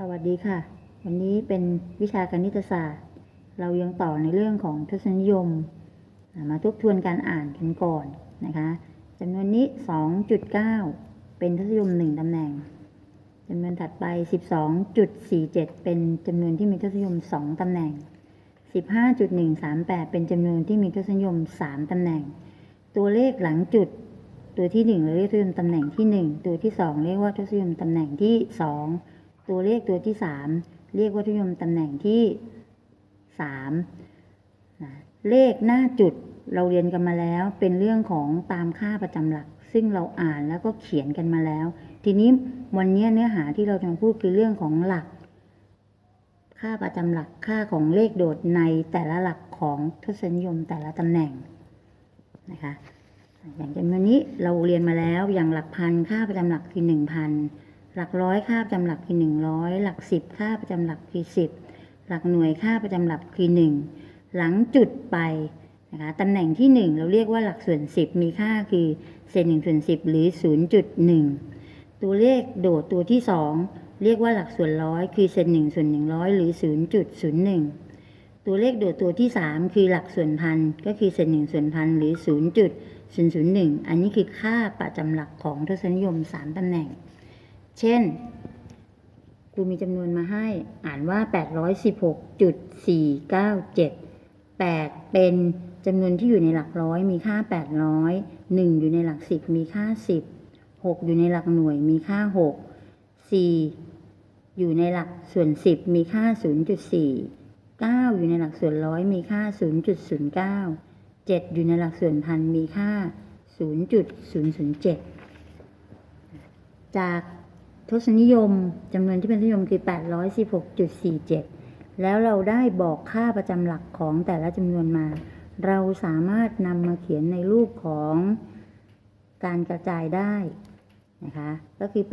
สวัสดีค่ะ วันนี้เป็นวิชาคณิตศาสตร์ เรายังต่อในเรื่องของทศนิยม มาทบทวนการอ่านกันก่อนนะคะจำนวนนี้ 2.9 เป็นทศนิยม 1ตำแหน่งจำนวนถัดไป 12.47 เป็นจำนวนที่มีทศนิยม 2ตำแหน่ง 15.138 เป็นจำนวนที่มีทศนิยม 3ตำแหน่ง ตัวเลขหลังจุดตัวที่หนึ่งเรียกทศนิยมตำแหน่งที่หนึ่งตัวที่สองเรียกว่าทศนิยมตำแหน่งที่สอง ตัวเลขตัวที่สามเรียกว่าทศนิยมตำแหน่งที่สามนะเลขหน้าจุดเราเรียนกันมาแล้ว เป็นเรื่องของตามค่าประจำหลัก ซึ่งเราอ่านแล้วก็เขียนกันมาแล้ว ทีนี้วันนี้เนื้อหาที่เราจะมาพูดคือเรื่องของหลัก ค่าประจำหลักค่าของเลขโดดในแต่ละหลักของทศนิยมแต่ละตำแหน่งนะคะอย่างจำนวนนี้เราเรียนมาแล้วอย่างหลักพันค่าประจำหลักคือหนึ่งพัน หลักร้อยค่าประจำหลักคือหนึ่งร้อยหลักสิบค่าประจำหลักคือสิบหลักหน่วยค่าประจำหลักคือหนึ่งหลังจุดไปนะคะตำแหน่งที่หนึ่งเราเรียกว่าหลักส่วนสิบมีค่าคือเศษหนึ่งส่วนสิบหรือศูนย์จุดหนึ่งตัวเลขโดดตัวที่สองเรียกว่าหลักส่วนร้อยคือเศษหนึ่งส่วนหนึ่งร้อยหรือศูนย์จุดศูนย์หนึ่งตัวเลขโดดตัวที่ 3 คือหลักส่วนพันก็คือเศษหนึ่งส่วนพันหรือ 0.001 อันนี้คือค่าประจำหลักของทศนิยม 3ตำแหน่ง เช่นครูมีจำนวนมาให้อ่านว่า 816.497 8 เป็นจำนวนที่อยู่ในหลักร้อยมีค่า 800 1 อยู่ในหลัก 10 มีค่า 10 6 อยู่ในหลักหน่วยมีค่า 6 4 อยู่ในหลักส่วน 10 มีค่า 0.4 9 อยู่ในหลักส่วนร้อยมีค่า 0.09 7 อยู่ในหลักส่วนพันมีค่า 0.007 จาก ทศนิยมจำนวนที่เป็นทศนิยมคือ 816.47 แล้วเราได้บอกค่าประจำหลักของแต่ละจำนวนมา เราสามารถนำมาเขียนในรูปของการกระจายได้นะคะก็คือ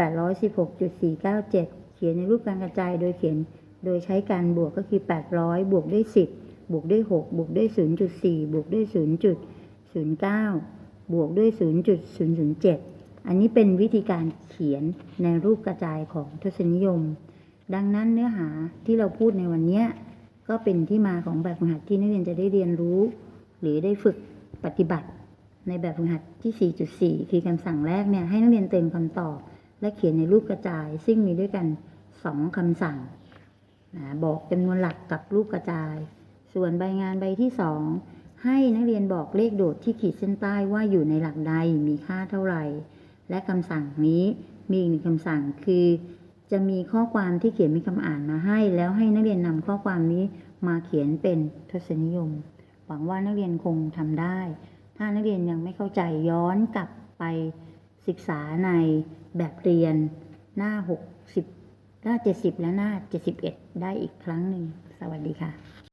816.497 เขียนในรูปการกระจายโดยเขียนโดยใช้การบวกก็คือ 800 บวกด้วย 10 บวกด้วย 6 บวกด้วย 0.4 บวกด้วย 0.09 บวกด้วย 0.007 อันนี้เป็นวิธีการเขียนในรูปกระจายของทศนิยม ดังนั้นเนื้อหาที่เราพูดในวันนี้ก็เป็นที่มาของแบบฝึกหัดที่นักเรียนจะได้เรียนรู้ หรือได้ฝึกปฏิบัติ ในแบบฝึกหัดที่ 4.4 คือคำสั่งแรกเนี่ยให้นักเรียนเติมคำตอบ และเขียนในรูปกระจาย ซึ่งมีด้วยกัน 2คำสั่งนะบอกจำนวนหลักกับรูปกระจาย ส่วนใบงานใบที่ 2 ให้นักเรียนบอกเลขโดดที่ขีดเส้นใต้ว่าอยู่ในหลักใดมีค่าเท่าไหร่ และคำสั่งนี้มีอีกหนึ่งคำสั่งคือ จะมีข้อความที่เขียนเป็นคำอ่านมาให้ แล้วให้นักเรียนนำข้อความนี้มาเขียนเป็นทศนิยม หวังว่านักเรียนคงทำได้ ถ้านักเรียนยังไม่เข้าใจย้อนกลับไปศึกษาในแบบเรียนหน้า 60 หน้า 70 และหน้า 71 ได้อีกครั้งหนึ่ง สวัสดีค่ะ